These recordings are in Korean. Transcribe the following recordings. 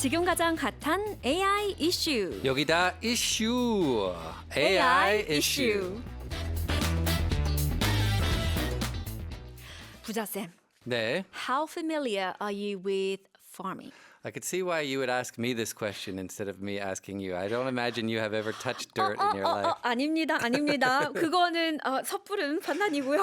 지금 가장 핫한 AI 이슈. 여기다 이슈. AI 이슈. 부자 쌤, 네. how familiar are you with farming? I could see why you would ask me this question instead of me asking you. I don't imagine you have ever touched dirt in your life. 어, 아닙니다, 아닙니다. 그거는 어, 섣부른 판단이고요.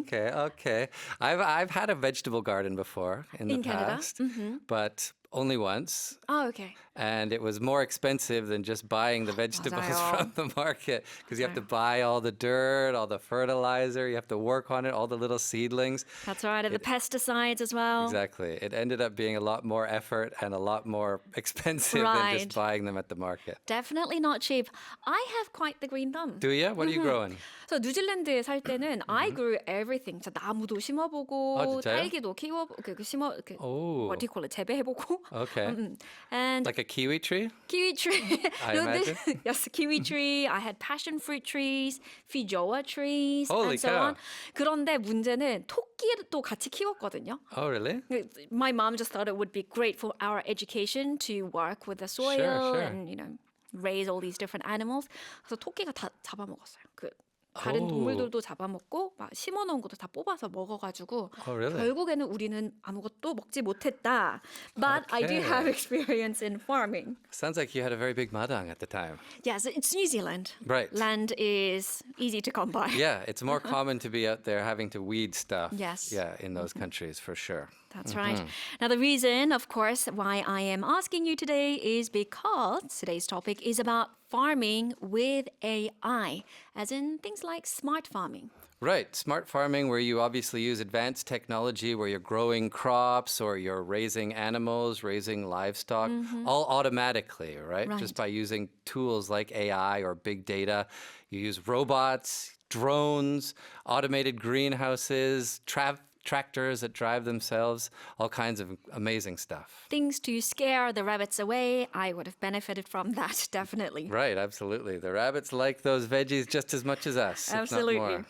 Okay, okay. I've I've had a vegetable garden before in the In Canada? past, but only once. 아, 오케이. And it was more expensive than just buying the vegetables 맞아요. from the market because you have to buy all the dirt, all the fertilizer, you have to work on it, all the little seedlings. That's right, and the pesticides as well. Exactly. It ended up being a lot more effort and a lot more expensive than Right. just buying them at the market. Definitely not cheap. I have quite the green thumb. Do you? What are you growing? 그래서 뉴질랜드에 살 때는 I grew everything. 자, 나무도 심어보고 아, 진짜요? 딸기도 키워 그, 그 심어 그 Oh. what do you call it 재배해보고. Okay. 음, and Like a kiwi tree? kiwi tree. I No, this- imagine. yes, kiwi tree. I had passion fruit trees, feijoa trees, Holy and so cow. on. 그런데 문제는 토끼도 같이 키웠거든요. Oh, really? My mom just thought it would be great for our education to work with the soil sure. and you know raise all these different animals. 그래서 토끼가 다 잡아먹었어요. 그 다른 오. 동물들도 잡아먹고 막 심어놓은 것도 다 뽑아서 먹어가지고 Oh, really? 결국에는 우리는 아무것도 먹지 못했다. But I do have Okay. experience in farming. Sounds like you had a very big madang at the time. Yes, it's New Zealand. Right. Land is easy to come by. Yeah, it's more common to be out there having to weed stuff. Yes. Yeah, in those countries for sure. That's right. Now, the reason, of course, why I am asking you today is because today's topic is about farming with AI, as in things like smart farming. Right, smart farming where you obviously use advanced technology where you're growing crops or you're raising animals, raising livestock, mm-hmm. all automatically, right? Just by using tools like AI or big data. You use robots, drones, automated greenhouses, tra- tractors that drive themselves, all kinds of amazing stuff. Things to scare the rabbits away. I would have benefited from that, definitely. Right, absolutely. The rabbits like those veggies just as much as us, if not Absolutely. more.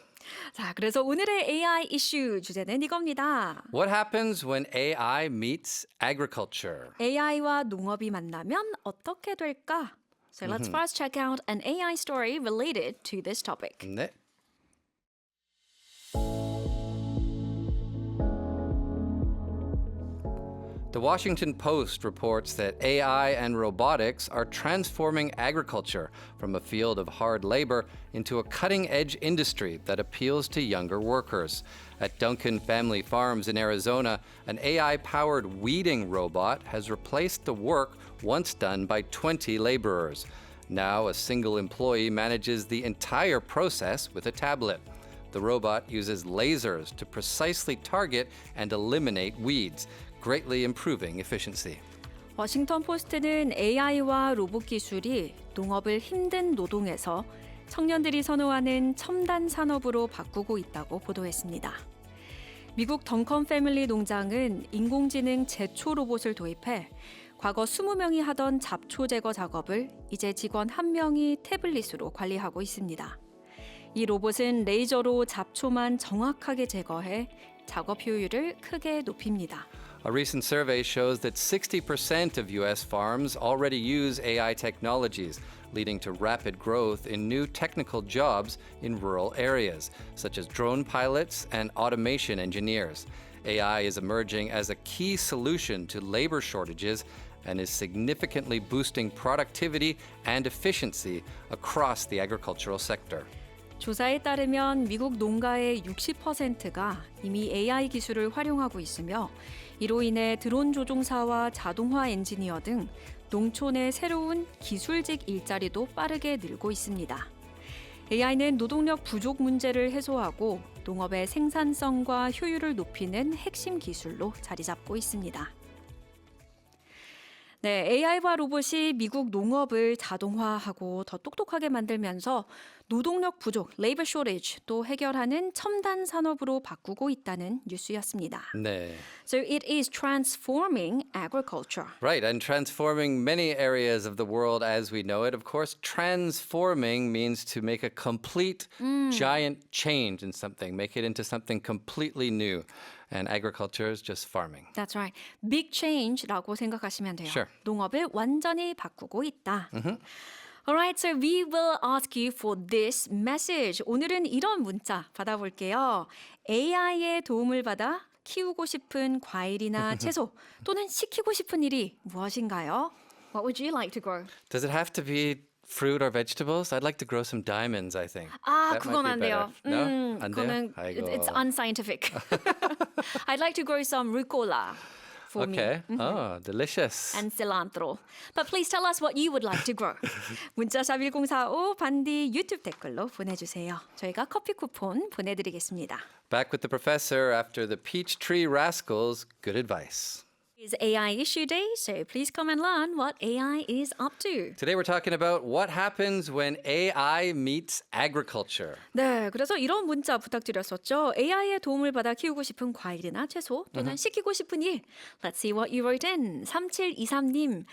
자, 그래서 오늘의 AI 이슈 주제는 이겁니다. What happens when AI meets agriculture? AI와 농업이 만나면 어떻게 될까? So let's first check out an AI story related to this topic. 네. The Washington Post reports that AI and robotics are transforming agriculture from a field of hard labor into a cutting edge industry that appeals to younger workers. At Duncan Family Farms in Arizona, an AI powered weeding robot has replaced the work once done by 20 laborers. Now, a single employee manages the entire process with a tablet. The robot uses lasers to precisely target and eliminate weeds, greatly improving efficiency. 워싱턴 포스트는 AI와 로봇 기술이 농업을 힘든 노동에서 청년들이 선호하는 첨단 산업으로 바꾸고 있다고 보도했습니다. 미국 덩컨 패밀리 농장은 인공지능 제초 로봇을 도입해 과거 20명이 하던 잡초 제거 작업을 이제 직원 1명이 태블릿으로 관리하고 있습니다. 이 로봇은 레이저로 잡초만 정확하게 제거해 작업 효율을 크게 높입니다. A recent survey shows that 60% of U.S. farms already use AI technologies, leading to rapid growth in new technical jobs in rural areas, such as drone pilots and automation engineers. AI is emerging as a key solution to labor shortages and is significantly boosting productivity and efficiency across the agricultural sector. 조사에 따르면 미국 농가의 60%가 이미 AI 기술을 활용하고 있으며 이로 인해 드론 조종사와 자동화 엔지니어 등 농촌의 새로운 기술직 일자리도 빠르게 늘고 있습니다. AI는 노동력 부족 문제를 해소하고 농업의 생산성과 효율을 높이는 핵심 기술로 자리 잡고 있습니다. 네, AI와 로봇이 미국 농업을 자동화하고 더 똑똑하게 만들면서 노동력 부족, labor shortage 또 해결하는 첨단 산업으로 바꾸고 있다는 뉴스였습니다. 네. So it is transforming agriculture. Right, and transforming many areas of the world as we know it. Of course, transforming means to make a complete, giant change in something, make it into something completely new. And agriculture is just farming. That's right. Big change라고 생각하시면 돼요. Sure. 농업을 완전히 바꾸고 있다. Alright, so we will ask you for this message. 오늘은 이런 문자 받아볼게요. AI의 도움을 받아 키우고 싶은 과일이나 채소 또는 시키고 싶은 일이 무엇인가요? What would you like to grow? Does it have to be fruit or vegetables? I'd like to grow some diamonds, I think. 아, That might 그건 be 안 돼요. better. No? 음, 안 돼요? 그거는 아이고. it's unscientific. I'd like to grow some rucola for me. Okay. Oh, delicious. and cilantro. But please tell us what you would like to grow. 문자샵 1045 반디 유튜브 댓글로 보내주세요. 저희가 커피 쿠폰 보내드리겠습니다. Back with the professor after the peach tree rascals. Good advice. It's AI issue day, so please come and learn what AI is up to. Today we're talking about what happens when AI meets agriculture. 네, 그래서 이런 문자 부탁드렸었죠. AI의 도움을 받아 키우고 싶은 과일이나 채소 또는 시키고 싶은 일. Let's see what you wrote in. 3723님.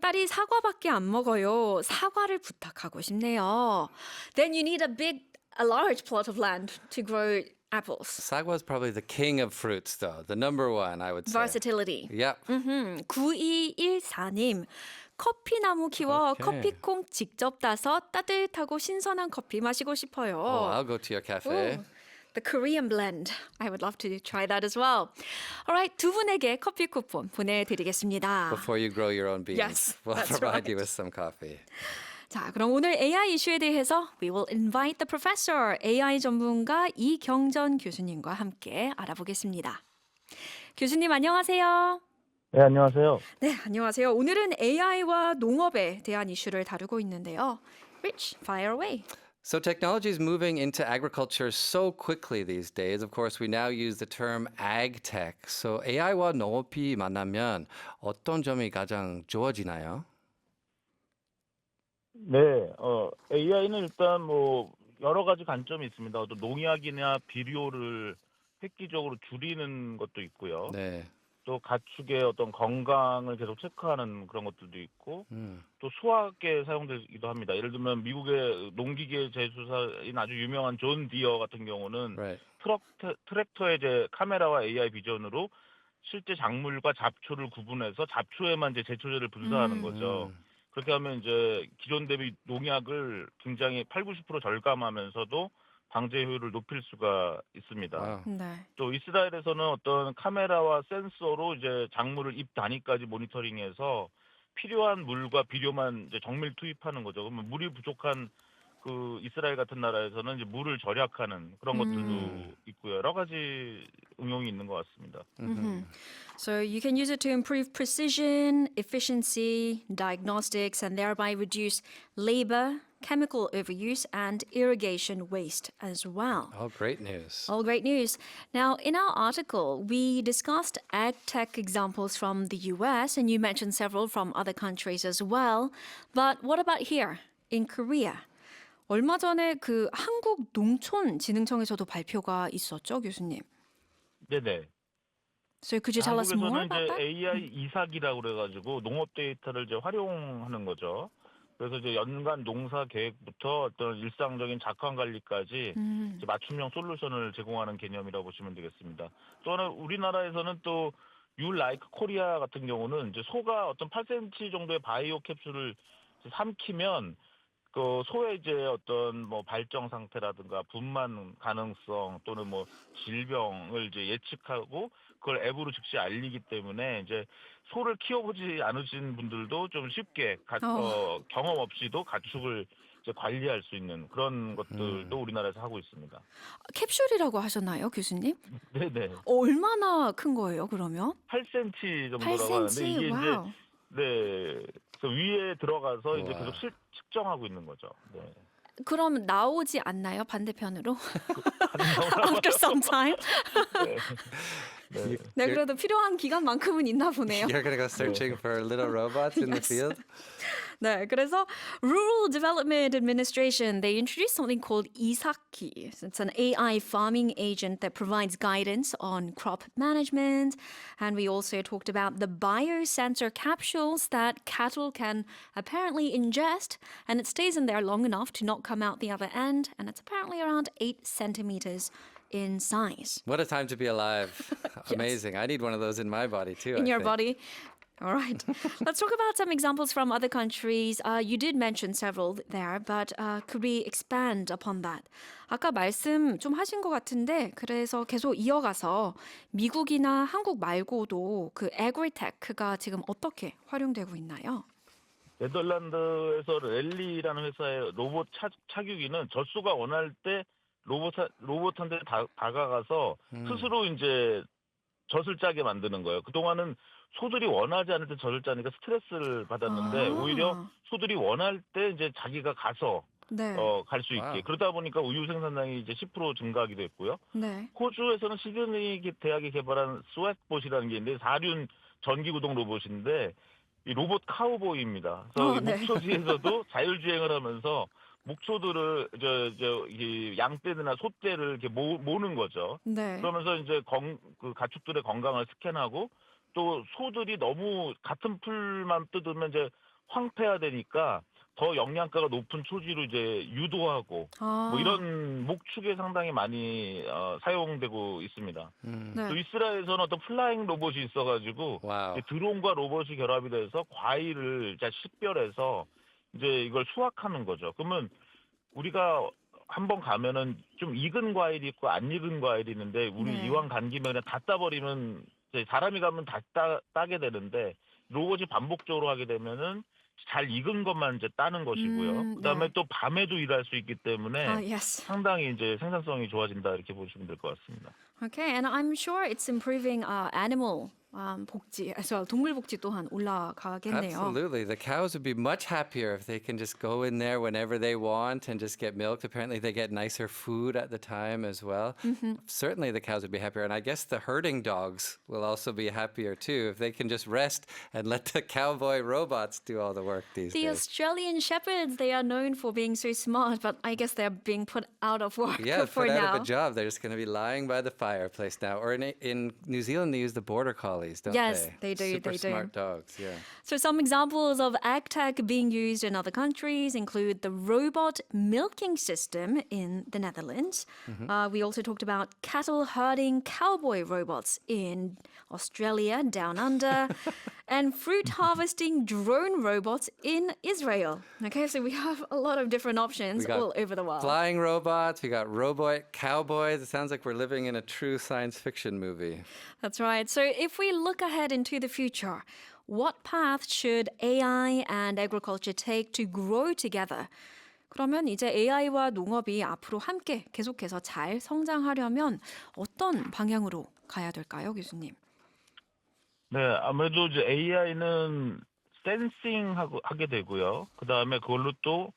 딸이 사과밖에 안 먹어요. 사과를 부탁하고 싶네요. Then you need a big, a large plot of land to grow apples. Sagwa is probably the king of fruits, though. The number one, I would say. Versatility. Yep. 음, 9214님. 커피나무 키워 오케이. 커피콩 직접 따서 따뜻하고 신선한 커피 마시고 싶어요. Oh, I'll go to your cafe. Ooh, the Korean blend. I would love to try that as well. Alright, 두 분에게 커피 쿠폰 보내드리겠습니다. Before you grow your own beans, Yes, we'll provide you right. with some coffee. 자, 그럼 오늘 AI 이슈에 대해서 we will invite the professor, AI 전문가 이경전 교수님과 함께 알아보겠습니다. 교수님 안녕하세요. 네, 안녕하세요. 네, 안녕하세요. 오늘은 AI와 농업에 대한 이슈를 다루고 있는데요. Rich, fire away. So technology is moving into agriculture so quickly these days. Of course, we now use the term ag tech. So AI와 농업이 만나면 어떤 점이 가장 좋아지나요? 네, 어, AI는 일단 뭐 여러 가지 관점이 있습니다. 어떤 농약이나 비료를 획기적으로 줄이는 것도 있고요. 네. 또 가축의 어떤 건강을 계속 체크하는 그런 것들도 있고, 음. 또 수학에 사용되기도 합니다. 예를 들면 미국의 농기계 제조사인 아주 유명한 존 디어 같은 경우는 Right. 트럭, 트랙터의 이제 카메라와 AI 비전으로 실제 작물과 잡초를 구분해서 잡초에만 이제 제초제를 분사하는 음. 거죠. 음. 그렇게 하면 이제 기존 대비 농약을 굉장히 8, 90% 절감하면서도 방제 효율을 높일 수가 있습니다. Wow. 네. 또 이스라엘에서는 어떤 카메라와 센서로 이제 작물을 잎 단위까지 모니터링해서 필요한 물과 비료만 이제 정밀 투입하는 거죠. 그러면 물이 부족한 그 이스라엘 같은 나라에서는 이제 물을 절약하는 그런 것들도 음. 있고요. 여러 가지 응용이 있는 것 같습니다. Mhm. So you can use it to improve precision, efficiency, diagnostics, and thereby reduce labor, chemical overuse, and irrigation waste as well. Oh, great news. All great news. Now, in our article, we discussed ag tech examples from the US, and you mentioned several from other countries as well. But what about here in Korea? 얼마 전에 그 한국 농촌진흥청에서도 발표가 있었죠, 교수님. 네네. So could you tell us more about that? AI 이삭이라고 그래가지고 농업 데이터를 이제 활용하는 거죠. 그래서 이제 연간 농사 계획부터 어떤 일상적인 작황 관리까지 음. 이제 맞춤형 솔루션을 제공하는 개념이라고 보시면 되겠습니다. 또 하나 우리나라에서는 또 유라이크 코리아 같은 경우는 이제 소가 어떤 8cm 정도의 바이오 캡슐을 삼키면 그 소의 이제 어떤 뭐 발정 상태라든가 분만 가능성 또는 뭐 질병을 이제 예측하고 그걸 앱으로 즉시 알리기 때문에 이제 소를 키워보지 않으신 분들도 좀 쉽게 가, 어. 어, 경험 없이도 가축을 이제 관리할 수 있는 그런 것들도 우리나라에서 하고 있습니다. 캡슐이라고 하셨나요, 교수님? 네네. 얼마나 큰 거예요, 그러면? 8cm 정도라고 하는데 8cm. 이게 이제 네. 그 위에 들어가서 이제. 계속 실, 측정하고 있는 거죠. 네. 그럼 나오지 않나요, 반대편으로? 가능성은 After some time. 네. 네, 그래도 필요한 기간만큼은 있나 보네요. You're gonna go searching for little robots in the Yes. field. 네, 그래서 Rural Development Administration they introduced something called Isaki. It's an AI farming agent that provides guidance on crop management, and we also talked about the biosensor capsules that cattle can apparently ingest, and it stays in there long enough to not come out the other end, and it's apparently around eight centimeters in size. What a time to be alive! Amazing. I need one of those in my body too. in I your think. body. All right. Let's talk about some examples from other countries. Uh, you did mention several there, but uh, could we expand upon that? 아까 말씀 좀 하신 것 같은데 그래서 계속 이어가서 미국이나 한국 말고도 그 에그리테크가 지금 어떻게 활용되고 있나요? 네덜란드에서 랠리라는 회사의 로봇 차, 차규기는 젖소가 원할 때 로봇 로봇한테 다, 다가가서 스스로 이제 젖을 짜게 만드는 거예요. 그 동안은 소들이 원하지 않을 때 젖을 짜니까 스트레스를 받았는데 아. 오히려 소들이 원할 때 이제 자기가 가서 네. 어, 갈 수 있게 와우. 그러다 보니까 우유 생산량이 이제 10% 증가하기도 했고요. 네. 호주에서는 시드니 대학이 개발한 스웨트봇이라는 게 있는데 사륜 전기 구동 로봇인데 이 로봇 카우보이입니다. 그래서 어, 이 네. 목초지에서도 자율주행을 하면서 목초들을 저 저이 양떼나 소떼를 이렇게 모, 모는 거죠. 네. 그러면서 이제 건, 그 가축들의 건강을 스캔하고 또 소들이 너무 같은 풀만 뜯으면 이제 황폐화되니까 더 영양가가 높은 초지로 이제 유도하고 아, 뭐 이런 목축에 상당히 많이 어, 사용되고 있습니다. Mm. 네. 또 이스라엘에서는 어떤 플라잉 로봇이 있어가지고 드론과 로봇이 결합이 돼서 과일을 이제 식별해서 이제 이걸 수확하는 거죠. 그러면 우리가 한번 가면은 좀 익은 과일이 있고 안 익은 과일이 있는데 우리 네. 이왕 간 김에 그냥 다 따버리면 이제 사람이 가면 다 따, 따게 되는데 로봇이 반복적으로 하게 되면은 잘 익은 것만 이제 따는 것이고요. 음, 그다음에 네. 또 밤에도 일할 수 있기 때문에 아, yes. 상당히 이제 생산성이 좋아진다 이렇게 보시면 될 것 같습니다. Okay, and I'm sure it's improving uh, animal um, 복지 as well. 동물 복지 또한 올라가겠네요. Absolutely. The cows would be much happier if they can just go in there whenever they want and just get milked. Apparently, they get nicer food at the time as well. Certainly, the cows would be happier. And I guess the herding dogs will also be happier too if they can just rest and let the cowboy robots do all the work these The days. Australian shepherds, they are known for being so smart, but I guess they're being put out of work Yeah, for put out now. of a job. They're just going to be lying by the fireplace now. Or in, in New Zealand, they use the border don't Yes, they? they do, Super they do. smart dogs, yeah. So some examples of ag tech being used in other countries include the robot milking system in the Netherlands. Uh, we also talked about cattle herding cowboy robots in Australia, down under, and fruit harvesting drone robots in Israel. Okay, so we have a lot of different options We got all over the world. Flying robots, we got robot cowboys. It sounds like we're living in a true science fiction movie. That's right. So if we look ahead into the future, what path should AI and agriculture take to grow together? 그러면 이제 AI와 농업이 앞으로 함께 계속해서 잘 성장하려면 어떤 방향으로 가야 될까요, 교수님? 네, 아무래도 이제 AI는 센싱하고 하게 되고요. 그 다음에 그걸로 또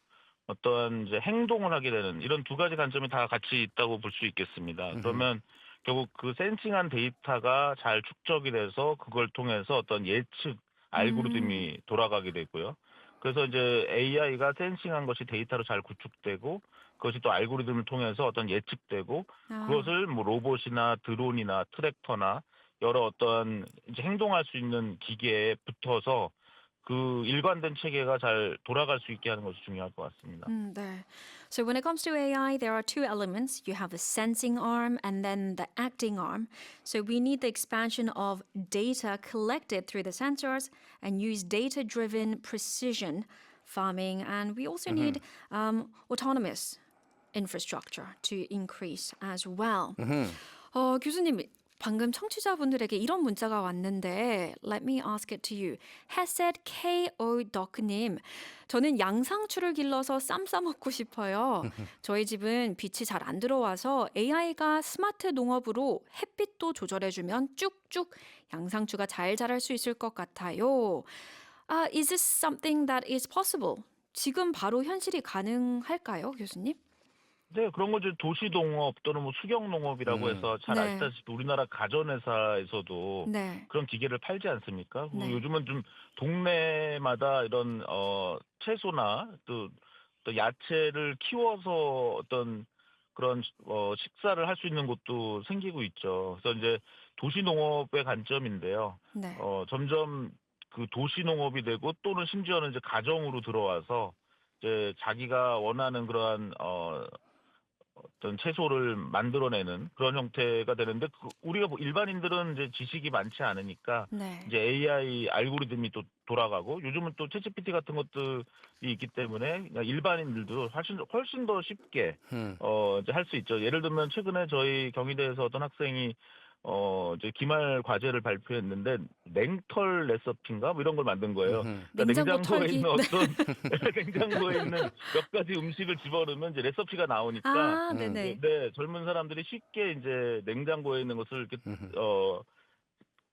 어떠한 이제 행동을 하게 되는 이런 두 가지 관점이 다 같이 있다고 볼 수 있겠습니다. 그러면 결국 그 센싱한 데이터가 잘 축적이 돼서 그걸 통해서 어떤 예측 알고리즘이 돌아가게 되고요. 그래서 이제 AI가 센싱한 것이 데이터로 잘 구축되고 그것이 또 알고리즘을 통해서 어떤 예측되고 아, 그것을 뭐 로봇이나 드론이나 트랙터나 여러 어떤 이제 행동할 수 있는 기계에 붙어서 그 일관된 체계가 잘 돌아갈 수 있게 하는 것이 중요할 것 같습니다. 음, 네. So when it comes to AI, there are two elements. You have the sensing arm and then the acting arm. So we need the expansion of data collected through the sensors and use data-driven precision farming. And we also need um, autonomous infrastructure to increase as well. 어, 교수님, 방금 청취자분들에게 이런 문자가 왔는데 Let me ask it to you. 해셋 KO 덕님 저는 양상추를 길러서 쌈 싸먹고 싶어요. 저희 집은 빛이 잘 안 들어와서 AI가 스마트 농업으로 햇빛도 조절해주면 쭉쭉 양상추가 잘 자랄 수 있을 것 같아요. 아, is this something that is possible? 지금 바로 현실이 가능할까요, 교수님? 네, 그런 거 이제 도시농업 또는 뭐 수경농업이라고 음. 해서 잘 네. 아시다시피 우리나라 가전회사에서도 네. 그런 기계를 팔지 않습니까? 네. 요즘은 좀 동네마다 이런 어 채소나 또, 또 야채를 키워서 어떤 그런 어 식사를 할 수 있는 곳도 생기고 있죠. 그래서 이제 도시 농업의 관점인데요. 네. 어 점점 그 도시 농업이 되고 또는 심지어는 이제 가정으로 들어와서 이제 자기가 원하는 그러한 어 어떤 채소를 만들어내는 그런 형태가 되는데 그 우리가 뭐 일반인들은 이제 지식이 많지 않으니까 네. 이제 AI 알고리즘이 또 돌아가고 요즘은 또 챗GPT 같은 것들이 있기 때문에 그냥 일반인들도 훨씬 훨씬 더 쉽게 Hmm. 어 이제 할 수 있죠. 예를 들면 최근에 저희 경희대에서 어떤 학생이 어 이제 기말 과제를 발표했는데 냉털 레시피인가 뭐 이런 걸 만든 거예요. 그러니까 냉장고 냉장고에 털기. 있는 네. 어떤 냉장고에 있는 몇 가지 음식을 집어넣으면 이제 레시피가 나오니까 아, 음. 네네. 네, 젊은 사람들이 쉽게 이제 냉장고에 있는 것을 이렇게. 어,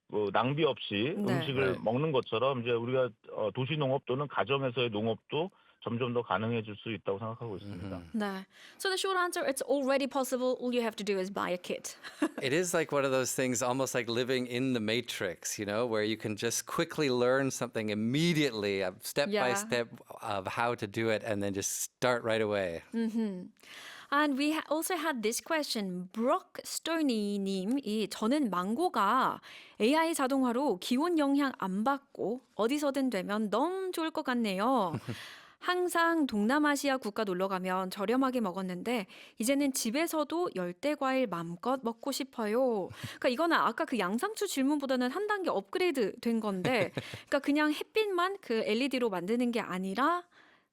뭐 낭비 없이 네. 음식을 네. 먹는 것처럼 이제 우리가 어, 도시 농업 또는 가정에서의 농업도 점점 더 가능해질 수 있다고 생각하고 있습니다. Mhm. 네. So the short answer, it's already possible. All you have to do is buy a kit. It is like one of those things, almost like living in the matrix, you know, where you can just quickly learn something immediately, uh, step by Yeah. step of how to do it, and then just start right away. And we ha- also had this question. Brooke Stoney 님 이 저는 망고가 AI 자동화로 기온 영향 안 받고 어디서든 되면 너무 좋을 것 같네요. 항상 동남아시아 국가 놀러 가면 저렴하게 먹었는데 이제는 집에서도 열대 과일 맘껏 먹고 싶어요. 그러니까 이거는 아까 그 양상추 질문보다는 한 단계 업그레이드 된 건데 그러니까 그냥 햇빛만 그 LED로 만드는 게 아니라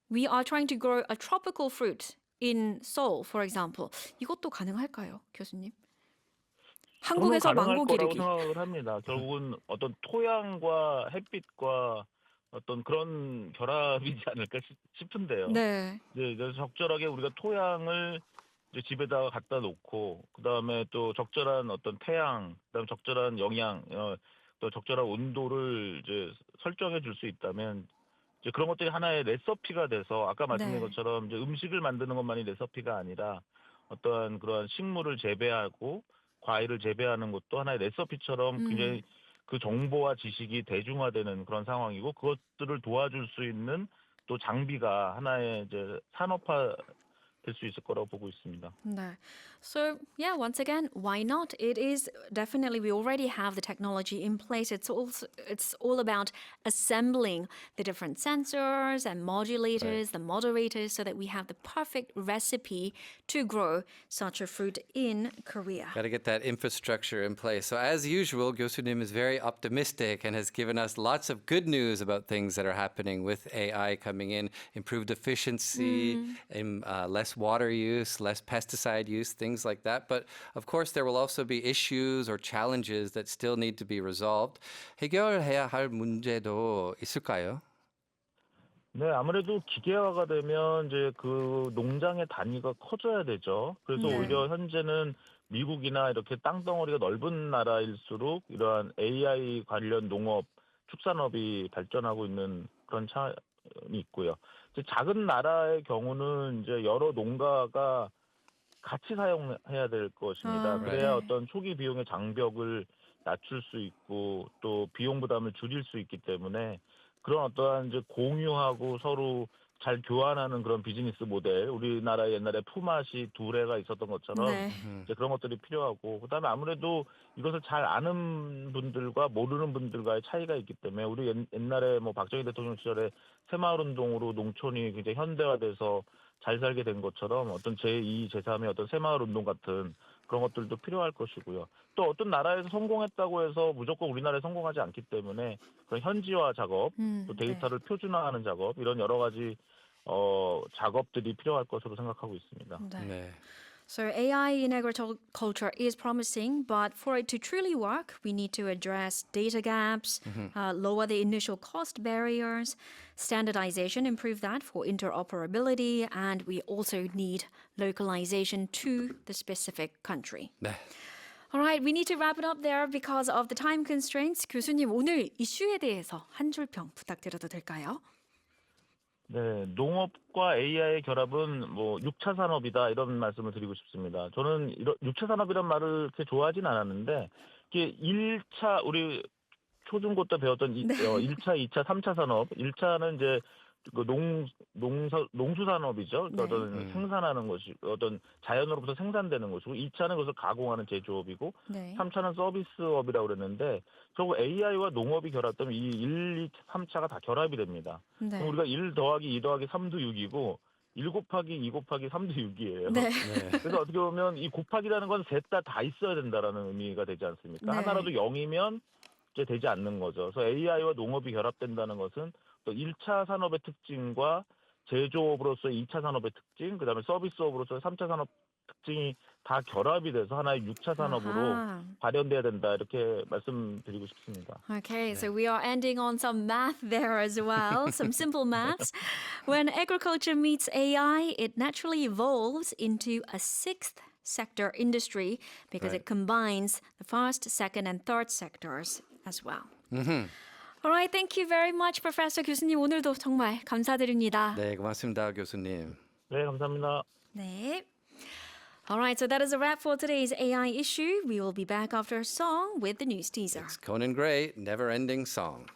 We are trying to grow a tropical fruit in Seoul, for example. 이것도 가능할까요, 교수님? 한국에서 망고 거라고 기르기. 생각을 합니다. 결국은 어떤 토양과 햇빛과 어떤 그런 결합이지 않을까 싶- 싶은데요. 네. 네, 그래서 적절하게 우리가 토양을 이제 집에다가 갖다 놓고 그 다음에 또 적절한 어떤 태양, 그다음에 적절한 영양, 어, 또 적절한 온도를 이제 설정해 줄 수 있다면 이제 그런 것들이 하나의 레시피가 돼서 아까 말씀드린 네. 것처럼 이제 음식을 만드는 것만이 레시피가 아니라 어떠한 그러한 식물을 재배하고 과일을 재배하는 것도 하나의 레시피처럼 음. 굉장히 그 정보와 지식이 대중화되는 그런 상황이고 그것들을 도와줄 수 있는 또 장비가 하나의 이제 산업화 될 수 있을 거라고 보고 있습니다. 네. So, yeah, once again, why not? It is definitely we already have the technology in place. It's also it's all about assembling the different sensors and modulators, the moderators so that we have the perfect recipe to grow such a fruit in Korea. Got to get that infrastructure in place. So, as usual, Gyosunim is very optimistic and has given us lots of good news about things that are happening with AI coming in improved efficiency, in, uh, less water use, less pesticide use, things like that. But of course, there will also be issues or challenges that still need to be resolved. 해결해야 할 문제도 있을까요? 네, 아무래도 기계화가 되면 이제 그 농장의 단위가 커져야 되죠. 그래서 네. 오히려 현재는 미국이나 이렇게 땅덩어리가 넓은 나라일수록 이러한 AI 관련 농업, 축산업이 발전하고 있는 그런 차이 있고요. 작은 나라의 경우는 이제 여러 농가가 같이 사용해야 될 것입니다. 아, 그래야 네. 어떤 초기 비용의 장벽을 낮출 수 있고 또 비용 부담을 줄일 수 있기 때문에 그런 어떠한 이제 공유하고 서로 잘 교환하는 그런 비즈니스 모델, 우리나라 옛날에 푸맛이 두레가 있었던 것처럼 네. 이제 그런 것들이 필요하고 그다음에 아무래도 이것을 잘 아는 분들과 모르는 분들과의 차이가 있기 때문에 우리 옛- 옛날에 뭐 박정희 대통령 시절에 새마을 운동으로 농촌이 굉장히 현대화돼서 잘 살게 된 것처럼 어떤 제2, 제3의 어떤 새마을 운동 같은 그런 것들도 필요할 것이고요. 또 어떤 나라에서 성공했다고 해서 무조건 우리나라에 성공하지 않기 때문에 그런 현지화 작업, 음, 또 네. 데이터를 표준화하는 작업 이런 여러 가지 어, 작업들이 필요할 것으로 생각하고 있습니다. 네. 네. So AI in agriculture is promising, but for it to truly work, we need to address data gaps, uh, lower the initial cost barriers, standardization, improve that for interoperability, and we also need localization to the specific country. 네. All right, we need to wrap it up there because of the time constraints. 교수님, 오늘 이슈에 대해서 한 줄 평 부탁드려도 될까요? 네, 농업과 AI의 결합은 뭐 6차 산업이다 이런 말씀을 드리고 싶습니다. 저는 이런 6차 산업이란 말을 그렇게 좋아하진 않았는데 이게 1차 우리 초중고 때 배웠던 이, 네. 어, 1차, 2차, 3차 산업. 1차는 이제 그 농, 농사, 농수산업이죠. 네. 어떤 음. 생산하는 것이, 어떤 자연으로부터 생산되는 것이고, 2차는 그것을 가공하는 제조업이고, 네. 3차는 서비스업이라고 그랬는데, 저거 AI와 농업이 결합되면 이 1, 2, 3차가 다 결합이 됩니다. 네. 그럼 우리가 1 더하기 2 더하기 3도 6이고, 1 곱하기 2 곱하기 3도 6이에요. 네. 네. 그래서 어떻게 보면 이 곱하기라는 건 셋 다다 있어야 된다라는 의미가 되지 않습니까? 네. 하나라도 0이면 이제 되지 않는 거죠. 그래서 AI와 농업이 결합된다는 것은 또 1차 산업의 특징과 제조업으로서의 2차 산업의 특징, 그다음에 서비스업으로서의 3차 산업 특징이 다 결합이 돼서 하나의 6차 산업으로 아하. 발현돼야 된다 이렇게 말씀드리고 싶습니다. Okay, so we are ending on some math there as well, some simple maths. When agriculture meets AI, it naturally evolves into a sixth sector industry because it combines the first, second, and third sectors as well. All right, thank you very much, Professor 교수님. 오늘도 정말 감사드립니다. 네, 고맙습니다, 교수님. 네, 감사합니다. 네. All right, so that is a wrap for today's AI issue. We will be back after a song with the news teaser. It's Conan Gray, Never Ending Song.